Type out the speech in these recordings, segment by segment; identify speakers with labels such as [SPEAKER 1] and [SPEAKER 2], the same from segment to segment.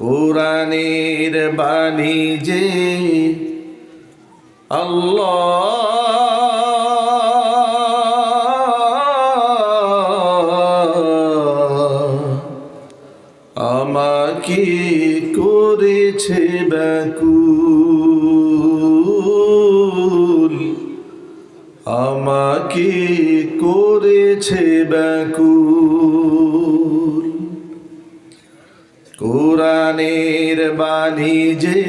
[SPEAKER 1] কোরআনের বাণী যে আল্লাহ আমাকে করেছে ব্যাকুল। আমাকে করেছে ব্যাকুল। বাণী যে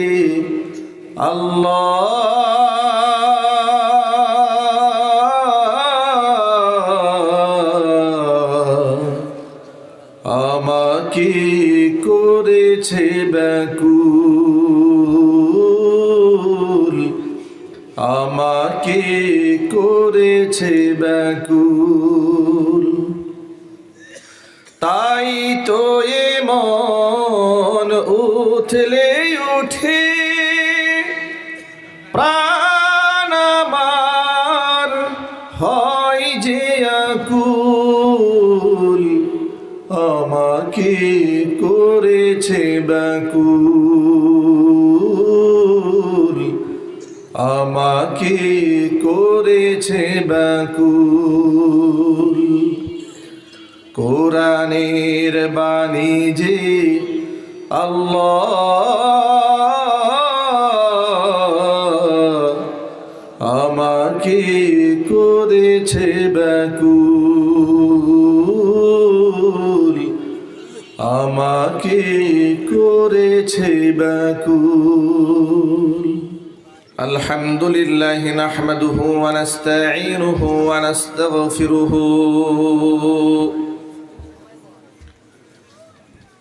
[SPEAKER 1] আল্লাহ আমাকে করেছে ব্যাকুল। আমাকে করেছে ব্যাকুল। তাই তো এ মন উঠলে উঠে প্রাণ আমার হয় যে আকুল, আমাকে করেছে ব্যাকুল, আমাকে করেছে ব্যাকুল। কোরআনের বাণী যে আল্লাহ আমাকে করেছে ব্যাকুল আমাকে করেছে ব্যাকুল الحمد لله نحمده ونستعينه ونستغفره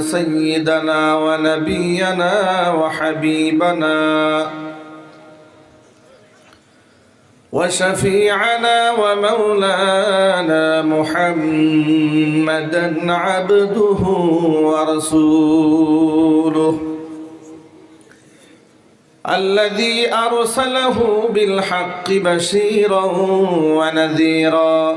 [SPEAKER 1] سيدنا ونبينا وحبيبنا وشفيعنا ومولانا محمدا عبده ورسوله الذي أرسله بالحق بشيرا ونذيرا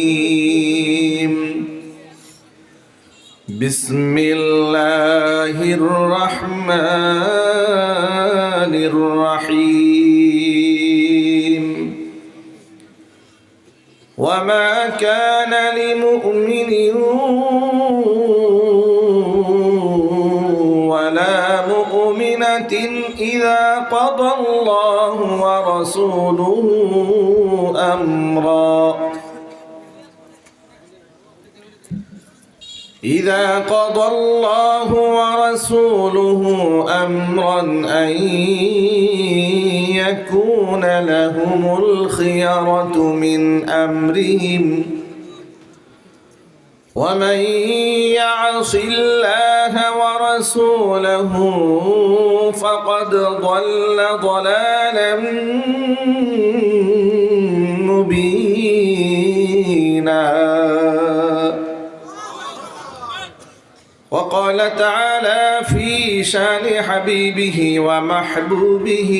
[SPEAKER 1] بسم الله الرحمن الرحيم. وما كان لمؤمن ولا مؤمنة إذا قضى الله ورسوله أمرا. إذا قضى الله ورسوله أمرا أن يكون لهم الخيرة من أمرهم ومن يعص الله ورسوله فقد ضل ضلالا مبينا وقال تعالى في شان حبيبه ومحبوبه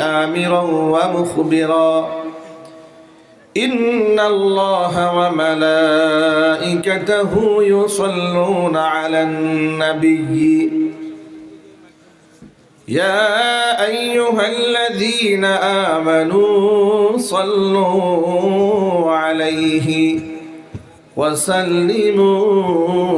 [SPEAKER 1] آمرا ومخبرا. إن الله وملائكته يصلون على النبي. يا أيها الذين آمنوا صلوا عليه وسلموا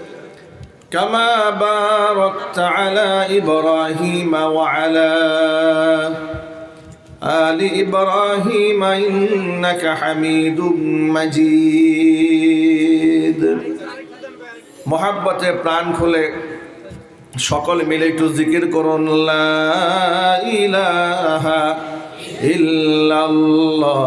[SPEAKER 1] كما باركت على إبراهيم وعلى آل إبراهيم إنك حميد مجيد মহাব্বতে প্রাণ খুলে সকলে মিলে একটু জিকির করুন লা ইলাহা ইল্লাল্লাহ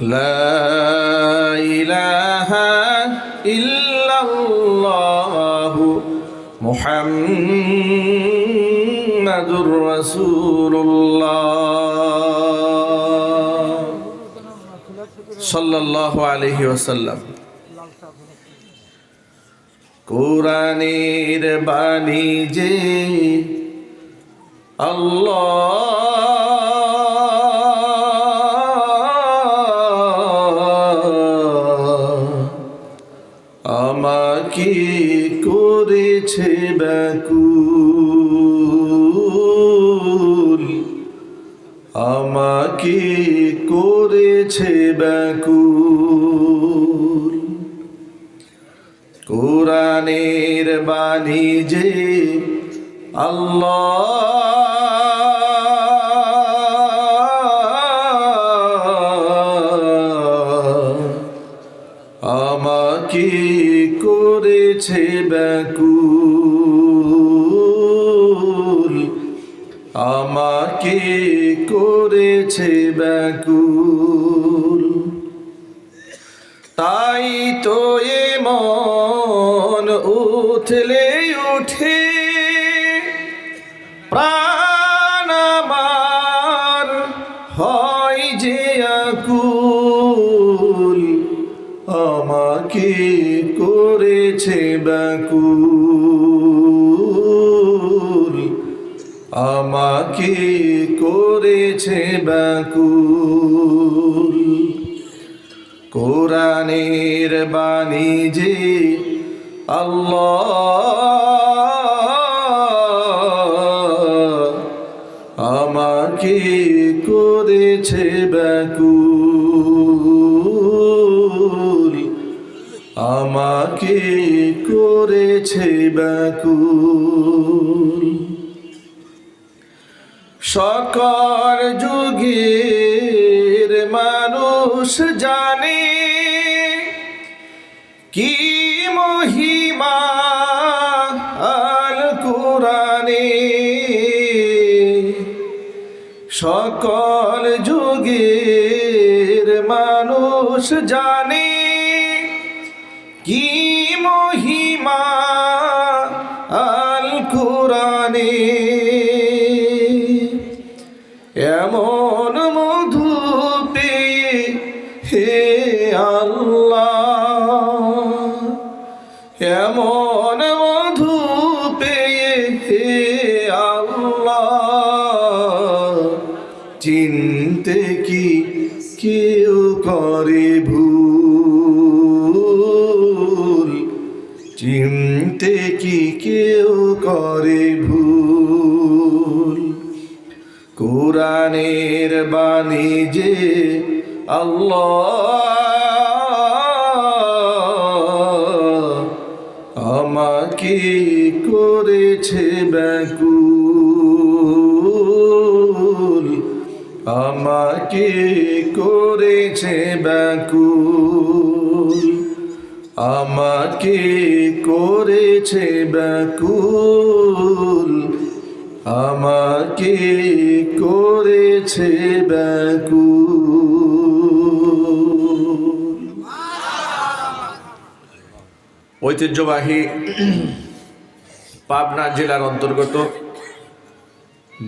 [SPEAKER 1] لا إله إلا الله محمد رسول الله صلى الله عليه وسلم কোরআনের বাণী যে আল্লাহ আমাকে করেছে ব্যাকুল? আমাকে করেছে ব্যাকুল। কোরআনের বাণী যে আল্লাহ। আমাকে করেছে ব্যাকুল। আমাকে করেছে ব্যাকুল? তাই তো এ মন উঠলে করেছে ব্যাকুল আমাকে করেছে ব্যাকুল কোরআনের বাণী যে আল্লাহ আমাকে করেছে ব্যাকুল আমাকে করেছে ব্যাকুল। সকল যুগের মানুষ জানে কি মহিমা আল কোরআনে। সকল যুগের মানুষ জানে কি মহিমা আল কুরানে এমন মধু পেয়ে হে আল্লাহ চিনতে কি কেউ করে ভুল? কোরআনের বাণী যে আল্লাহ আমাকে করেছে ব্যাকুল। আমাকে করেছে ব্যাকুল। আমাকে করেছে ব্যাকুল। আমাকে করেছে ব্যাকুল। ঐতিহ্যবাহী পাবনা জেলার অন্তর্গত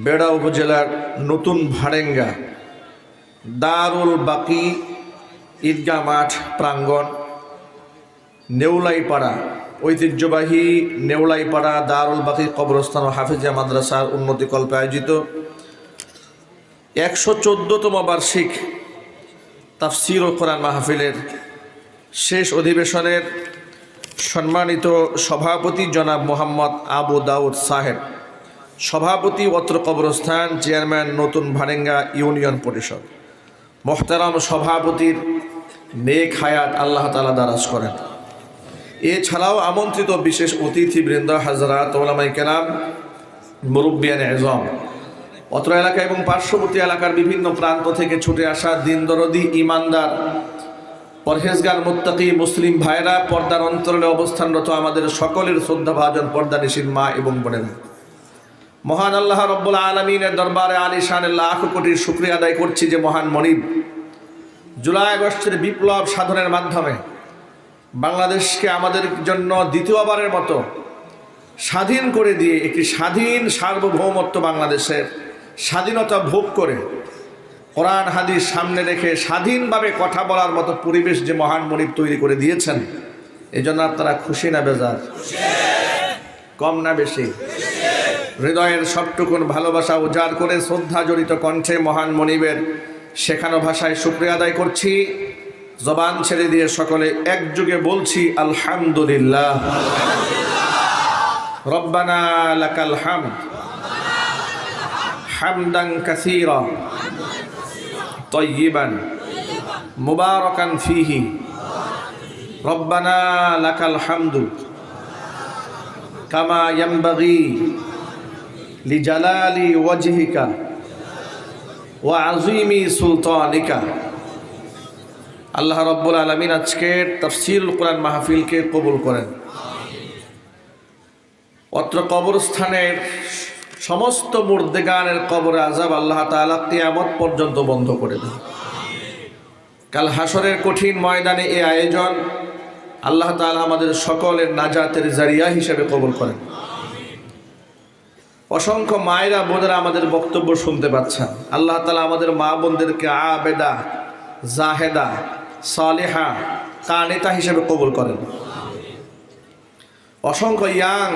[SPEAKER 1] বেড়া উপজেলার নতুন ভাড়েঙ্গা দারুল বাকি ঈদগাহ মাঠ প্রাঙ্গণ নেউলাইপাড়া ঐতিহ্যবাহী নেউলাইপাড়া দারুল বাকি কবরস্থান ও হাফিজা মাদ্রাসার উন্নতিকল্পে আয়োজিত একশো চোদ্দতম বার্ষিক তাফসির ও কোরআন মাহফিলের শেষ অধিবেশনের সম্মানিত সভাপতি জনাব মোহাম্মদ আবু দাউদ সাহেব, সভাপতি অত্র কবরস্থান, চেয়ারম্যান নতুন ভারেঙ্গা ইউনিয়ন পরিষদ। মোহতারাম সভাপতির নেক হায়াত আল্লাহ তালা দারাজ করেন। এছাড়াও আমন্ত্রিত বিশেষ অতিথিবৃন্দ হাজরাত ওলামাই কেরাম, মুরব্বিয়ান এজম। অত্র এলাকা এবং পার্শ্ববর্তী এলাকার বিভিন্ন প্রান্ত থেকে ছুটে আসা দিন দরদি ইমানদার, পরহেজগার, মুত্তাকি, মুসলিম ভাইরা পর্দার অন্তরালে অবস্থানরত আমাদের সকলের শ্রদ্ধাভাজন পর্দা নিশীন মা এবং বোনেরা। মহান আল্লাহ রব্বুল আলমিনের দরবারে আলী লাখ কোটির শুক্রিয়া আদায় করছি যে মহান মনিব। জুলাই আগস্টের বিপ্লব সাধনের মাধ্যমে বাংলাদেশকে আমাদের জন্য দ্বিতীয়বারের মতো স্বাধীন করে দিয়ে একটি স্বাধীন সার্বভৌমত্ব বাংলাদেশের স্বাধীনতা ভোগ করে কোরআন, হাদিস সামনে রেখে স্বাধীনভাবে কথা বলার মতো পরিবেশ যে মহান মনিব তৈরি করে দিয়েছেন এই জন্য আপনারা খুশি না বেজার? কম না বেশি? হৃদয়ের সবটুকুন ভালোবাসা উজাড় করে শ্রদ্ধা জড়িত কণ্ঠে মহান মনিবের শেখানো ভাষায় শুক্রিয়া আদায় করছি। জবান ছেড়ে দিয়ে সকলে একযুগে বলছি আলহামদুলিল্লাহ রব্বানা লাকাল হামদ হামদান কাসীরা طيبا مباركا فيه ربنا لك الحمد كما ينبغي لجلال وجهك وعظيم سلطانك আল্লাহ রব্বুল আলমিন আজকের তফসিল কোরআন মাহফিলকে কবুল করেন। অত্র কবরস্থানের সমস্ত মুর্দেগানের কবরে আজাব আল্লাহ তালা কিয়ামত পর্যন্ত বন্ধ করে দেন। কাল হাসরের কঠিন ময়দানে এ আয়োজন আল্লাহ তালা আমাদের সকলের নাজাতের জারিয়া হিসেবে কবুল করেন। অসংখ্য মায়েরা বোনেরা আমাদের বক্তব্য শুনতে পাচ্ছেন। আল্লাহ তালা আমাদের মা বোনদেরকে আবেদা জাহেদা, সালেহা, কানেতা হিসেবে কবুল করেন। অসংখ্য ইয়াং,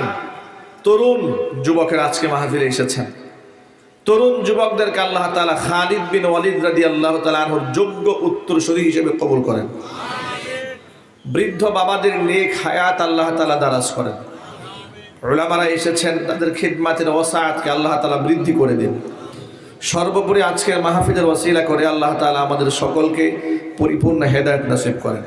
[SPEAKER 1] তরুণ যুবকের আজকে মাহফিলে এসেছেন। তরুণ যুবকদেরকে আল্লাহ তালা খালিদ বিন ওয়ালিদ রাদি আল্লাহ তালাহর যোগ্য উত্তরসূরি হিসেবে কবুল করেন। বৃদ্ধ বাবাদের নেক হায়াত আল্লাহ তালা দারাজ করেন। ওলামারা এসেছেন, তাদের খিদমাতের ওসায়াতকে আল্লাহ তালা বৃদ্ধি করে দিন। সর্বোপরি আজকের মাহফিদের ওসিলা করে আল্লাহ তালা আমাদের সকলকে পরিপূর্ণ হেদায়ত নসিব করেন।